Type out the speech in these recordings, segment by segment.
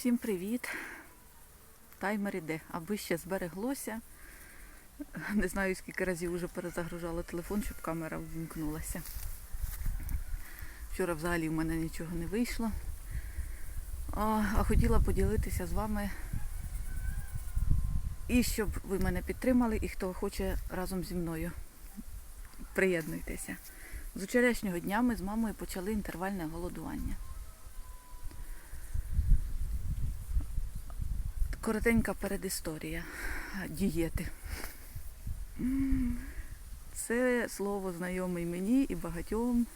Всім привіт! Таймер іде, аби ще збереглося. Не знаю, скільки разів вже перезагружала телефон, щоб камера ввімкнулася. Вчора взагалі в мене нічого не вийшло. А, а хотіла поділитися з вами і щоб ви мене підтримали, і хто хоче разом зі мною. Приєднуйтеся. З вчорашнього дня ми з мамою почали інтервальне голодування. Коротенька передісторія дієти. Це слово знайоме мені і багатьом,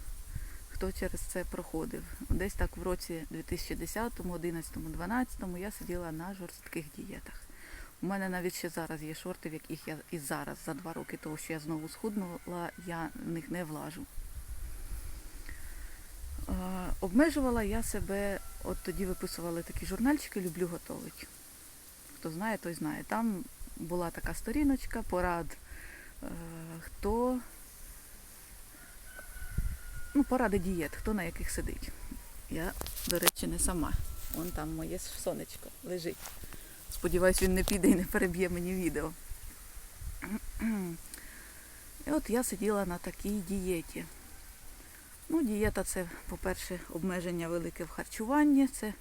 хто через це проходив. Десь так в році 2010, 2011, 2012 я сиділа на жорстких дієтах. У мене навіть ще зараз є шорти, в яких я і зараз, за два роки того, що я знову схуднула, я в них не влажу. Е, Обмежувала я себе, от тоді виписували такі журнальчики Люблю готовить. Хто знає, той знає. Там була така сторіночка, порад, е, хто ну, поради дієт, хто на яких сидить. Я, до речі, не сама. Вон там моє сонечко лежить. Сподіваюсь, він не піде і не переб'є мені відео. І от я сиділа на такій дієті. Ну, дієта це, по-перше, обмеження велике в харчуванні, це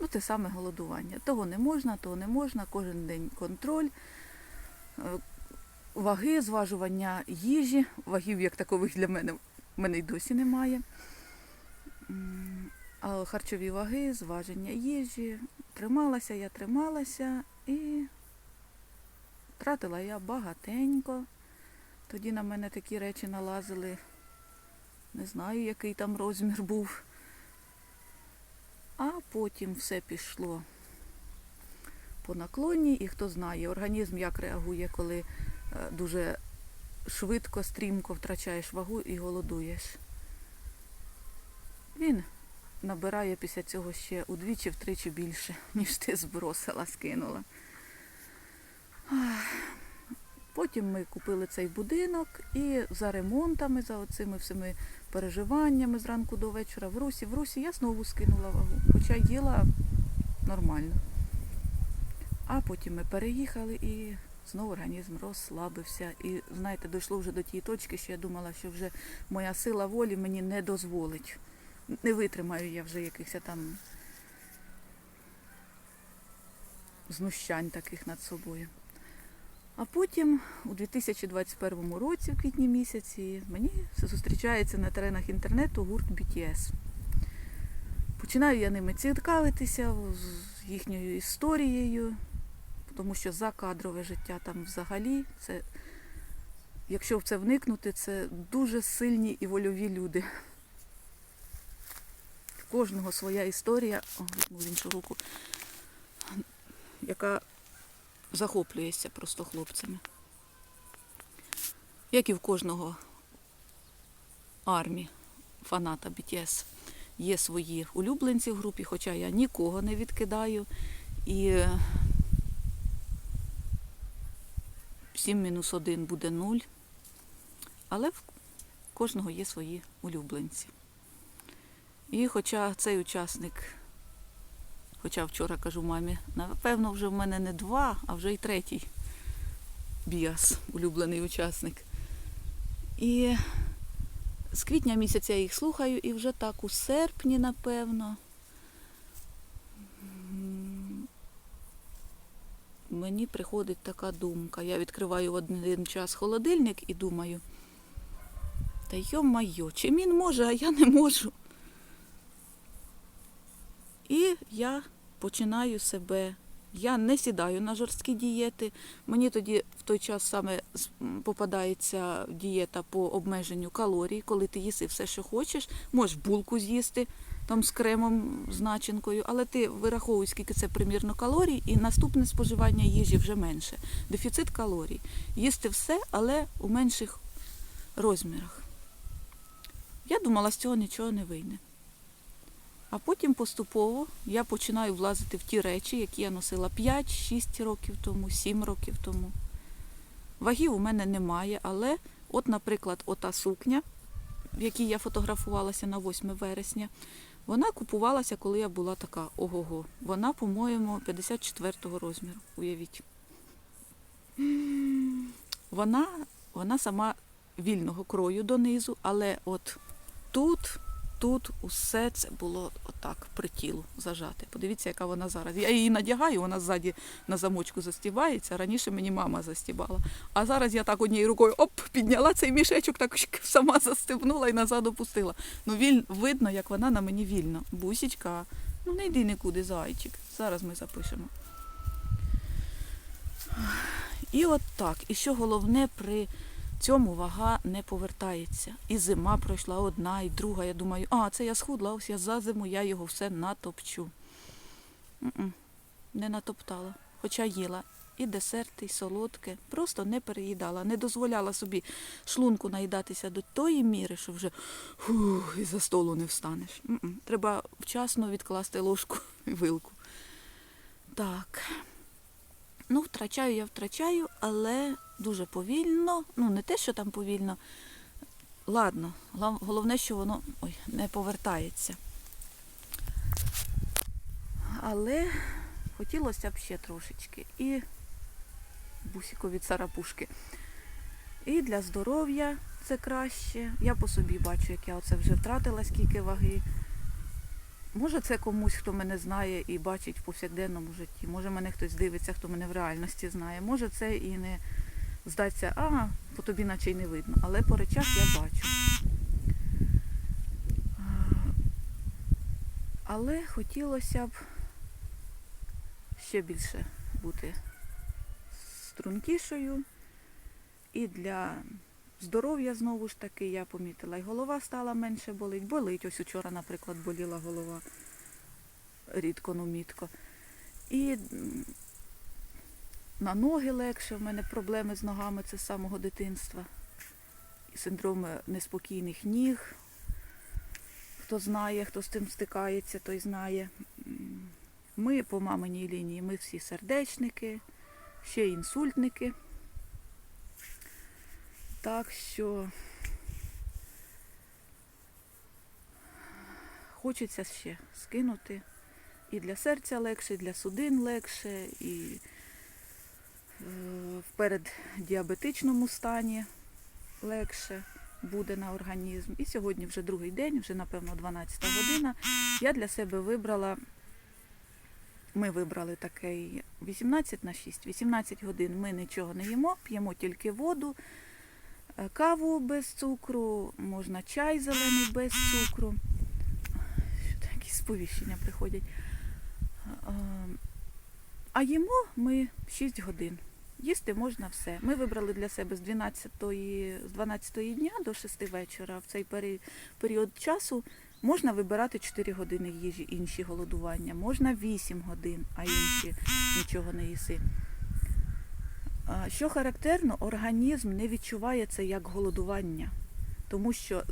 ну, те саме голодування. Того не можна, того не можна, кожен день контроль, е, ваги, зважування їжі, вагів як такових для мене в мене й досі немає. А харчові ваги, зваження їжі. Трималася я, трималася і втратила я багатенько. Тоді на мене такі речі налазили. Не знаю, який там розмір був. А потім все пішло по наклонні, і хто знає, організм як реагує, коли е, дуже швидко, стрімко втрачаєш вагу і голодуєш. Він набирає після цього ще удвічі-втричі більше, ніж ти збросила, скинула. Потім ми купили цей будинок і за ремонтами, за оцими всіми переживаннями зранку до вечора в Русі. В Русі я знову скинула вагу, хоча їла нормально. А потім ми переїхали і знову організм розслабився. І знаєте, дійшло вже до тієї точки, що я думала, що вже моя сила волі мені не дозволить. Не витримаю я вже якихось там знущань таких над собою. А потім у 2021 році, в квітні місяці, мені зустрічається на теренах інтернету гурт BTS. Починаю я ними цікавитися з їхньою історією, тому що закадрове життя там взагалі, це, якщо в це вникнути, це дуже сильні і вольові люди. В кожного своя історія, о, в іншу руку, яка захоплюєшся просто хлопцями. Як і в кожного армії фаната BTS є свої улюбленці в групі, хоча я нікого не відкидаю. І 7 мінус 1 буде 0. Але в кожного є свої улюбленці. І хоча цей учасник Хоча вчора кажу мамі, напевно, вже в мене не два, а вже й третій біас, улюблений учасник. І з квітня місяця я їх слухаю, і вже так у серпні, напевно, мені приходить така думка. Я відкриваю в один час холодильник і думаю, та йо-майо, чим він може, а я не можу. І я починаю себе. Я не сідаю на жорсткі дієти. Мені тоді в той час саме попадається дієта по обмеженню калорій, коли ти їси все, що хочеш. Можеш булку з'їсти там з кремом, з начинкою, але ти вираховуй, скільки це примірно калорій, і наступне споживання їжі вже менше. Дефіцит калорій. Їсти все, але у менших розмірах. Я думала, з цього нічого не вийде. А потім поступово я починаю влазити в ті речі, які я носила 5-6 років тому, 7 років тому. Вагів у мене немає, але от, наприклад, ота сукня, в якій я фотографувалася на 8 вересня, Вона купувалася, коли я була така ого-го. Вона, по-моєму, 54-го розміру, уявіть. Вона, вона сама вільного крою донизу, але от тут, тут усе це було отак при тілу зажате. Подивіться, яка вона зараз. Я її надягаю, вона ззаді на замочку застібається. Раніше мені мама застібала. А зараз я так однією рукою оп, підняла цей мішечок, так сама застебнула і назад опустила. Ну, віль, видно, як вона на мені вільно. Бусічка, ну не йди нікуди, зайчик. Зараз ми запишемо. І от так. І що головне при цьому вага не повертається. І зима пройшла одна, і друга. Я думаю, а, це я схудла, ось я за зиму, я його все натопчу. М-м, Не натоптала, хоча їла. І десерти, і солодке. Просто не переїдала, не дозволяла собі шлунку наїдатися до тої міри, що вже фух, і за столу не встанеш. М-м. Треба вчасно відкласти ложку і вилку. Так. Ну, втрачаю я втрачаю, але дуже повільно. Ну, не те, що там повільно. Ладно, головне, що воно ой, не повертається. Але хотілося б ще трошечки. І бусікові царапушки. І для здоров'я це краще. Я по собі бачу, як я оце вже втратила скільки ваги. Може, це комусь, хто мене знає і бачить в повсякденному житті. Може, мене хтось дивиться, хто мене в реальності знає. Може, це і не здаться, а по тобі наче й не видно. Але по речах я бачу. Але хотілося б ще більше бути стрункішою. І для здоров'я знову ж таки я помітила, і голова стала менше болить. Болить. Ось учора, наприклад, боліла голова рідко, ну мітко. І на ноги легше, в мене проблеми з ногами це з самого дитинства. Синдром неспокійних ніг. Хто знає, хто з цим стикається, той знає. Ми по маминій лінії, ми всі сердечники, ще інсультники. Так що хочеться ще скинути. І для серця легше, і для судин легше, і е, в переддіабетичному стані легше буде на організм. І сьогодні вже другий день, вже напевно 12 година. Я для себе вибрала, ми вибрали такий 18 на 6. 18 годин ми нічого не їмо, п'ємо тільки воду, каву без цукру, можна чай зелений без цукру. Що якісь сповіщення приходять. Е, А їмо ми 6 годин. Їсти можна все. Ми вибрали для себе з 12 з 12 дня до 6 вечора. В цей пері- період часу можна вибирати 4 години їжі, інші голодування. Можна 8 годин, а інші нічого не їси. Що характерно, організм не відчуває це як голодування, тому що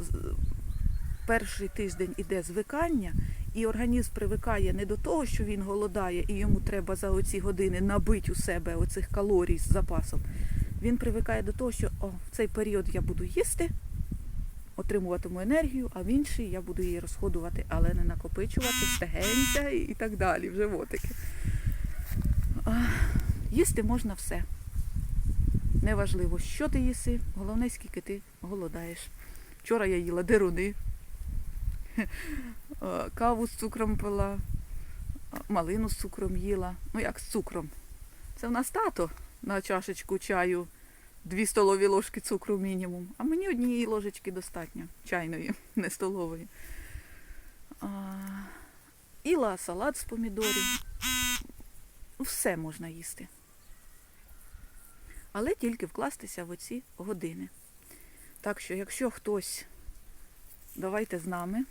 перший тиждень іде звикання, і організм привикає не до того, що він голодає, і йому треба за оці години набити у себе оцих калорій з запасом. Він привикає до того, що о, в цей період я буду їсти, отримуватиму енергію, а в інший я буду її розходувати, але не накопичувати, стегенця і так далі, в животики. Їсти можна все. Неважливо, що ти їси, головне, скільки ти голодаєш. Вчора я їла деруни, е, каву з цукром пила, е, малину з цукром їла. Ну як з цукром? Це в нас тато на чашечку чаю дві столові ложки цукру мінімум. А мені однієї ложечки достатньо, чайної, не столової. Іла салат з помідорів. Все можна їсти. Але тільки вкластися в оці години. Так що, якщо хтось, давайте з нами.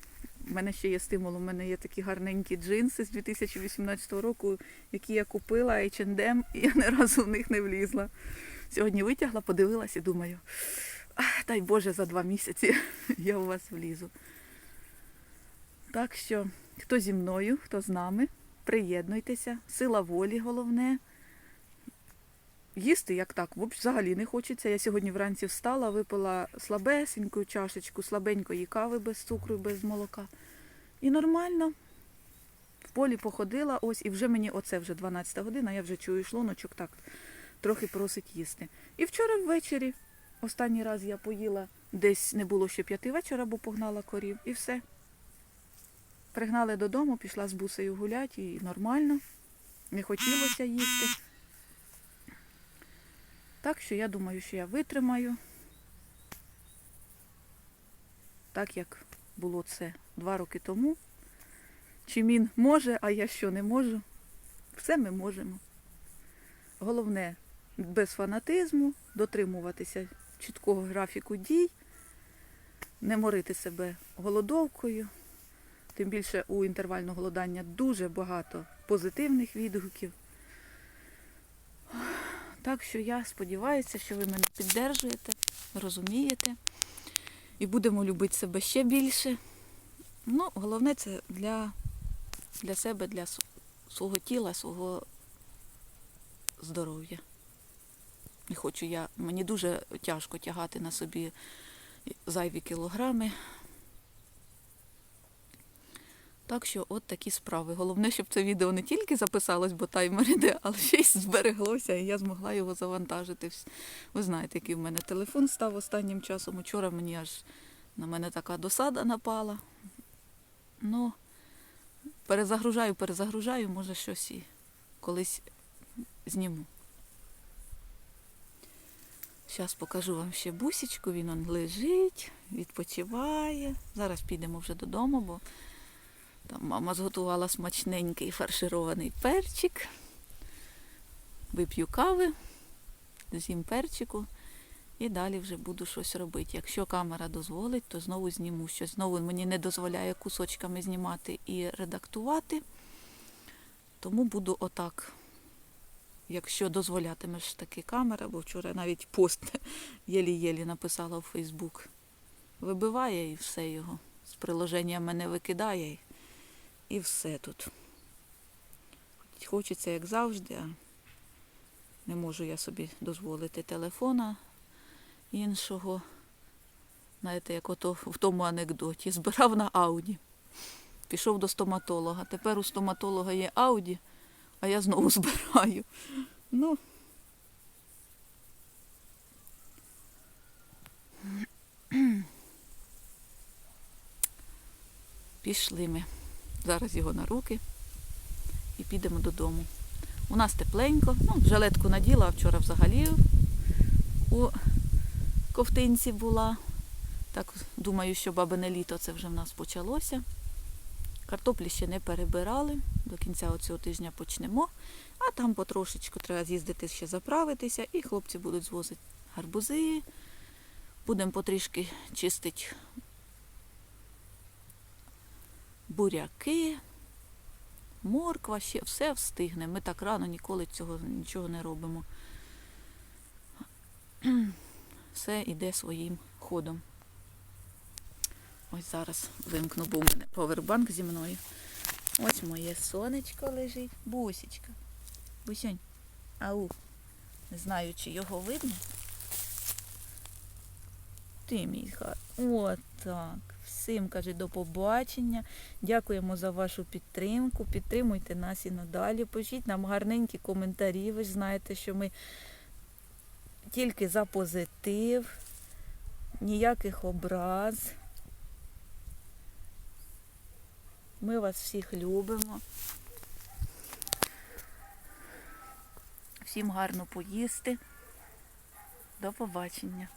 У мене ще є стимул, у мене є такі гарненькі джинси з 2018 року, які я купила H&M, і я ні разу в них не влізла. Сьогодні витягла, подивилась і думаю, дай Боже, за два місяці я у вас влізу. Так що, хто зі мною, хто з нами, приєднуйтеся, сила волі головне. Їсти як так, взагалі не хочеться. Я сьогодні вранці встала, випила слабесеньку чашечку, слабенької кави без цукру, без молока. І нормально. В полі походила, ось, і вже мені оце вже 12 година, я вже чую шлуночок так трохи просить їсти. І вчора ввечері, останній раз я поїла, десь не було ще п'яти вечора, бо погнала корів, і все. Пригнали додому, пішла з бусею гуляти, і нормально. Не хотілося їсти. Так що я думаю, що я витримаю. Так як було це два роки тому. Чи він може, а я що не можу. Все ми можемо. Головне, без фанатизму, дотримуватися чіткого графіку дій, не морити себе голодовкою. Тим більше у інтервального голодання дуже багато позитивних відгуків. Так що я сподіваюся, що ви мене піддержуєте, розумієте і будемо любити себе ще більше. Ну, головне це для, для себе, для свого тіла, свого здоров'я. Не хочу я, мені дуже тяжко тягати на собі зайві кілограми. Так що от такі справи. Головне, щоб це відео не тільки записалось, бо таймер іде, але ще й збереглося, і я змогла його завантажити. Ви знаєте, який в мене телефон став останнім часом. Учора мені аж на мене така досада напала. Ну, перезагружаю, перезагружаю, може щось і колись зніму. Зараз покажу вам ще бусічку, він он лежить, відпочиває. Зараз підемо вже додому, бо там мама зготувала смачненький фарширований перчик. Вип'ю кави, з'їм перчику і далі вже буду щось робити. Якщо камера дозволить, то знову зніму щось. Знову мені не дозволяє кусочками знімати і редактувати. Тому буду отак. Якщо дозволятиме ж таки камера, бо вчора навіть пост єлі-єлі написала у Фейсбук. Вибиває і все його. З приложення мене викидає і все тут. Хочеться, як завжди, а не можу я собі дозволити телефона іншого. Знаєте, як ото в тому анекдоті. Збирав на Ауді. Пішов до стоматолога. Тепер у стоматолога є Ауді, а я знову збираю. Ну. Пішли ми. Зараз його на руки і підемо додому. У нас тепленько. Ну, жилетку наділа, а вчора взагалі у ковтинці була. Так думаю, що бабине літо це вже в нас почалося. Картоплі ще не перебирали. До кінця цього тижня почнемо. А там потрошечку треба з'їздити ще заправитися, і хлопці будуть звозити гарбузи. Будемо потрішки чистити буряки, морква, ще все встигне. Ми так рано ніколи цього нічого не робимо. Все йде своїм ходом. Ось зараз вимкну, бо у мене повербанк зі мною. Ось моє сонечко лежить. Бусічка. Бусюнь. Ау. Не знаю, чи його видно. Ти мій хат. От. Всім каже до побачення. Дякуємо за вашу підтримку. Підтримуйте нас і надалі. Пишіть нам гарненькі коментарі. Ви ж знаєте, що ми тільки за позитив, ніяких образ. Ми вас всіх любимо. Всім гарно поїсти. До побачення.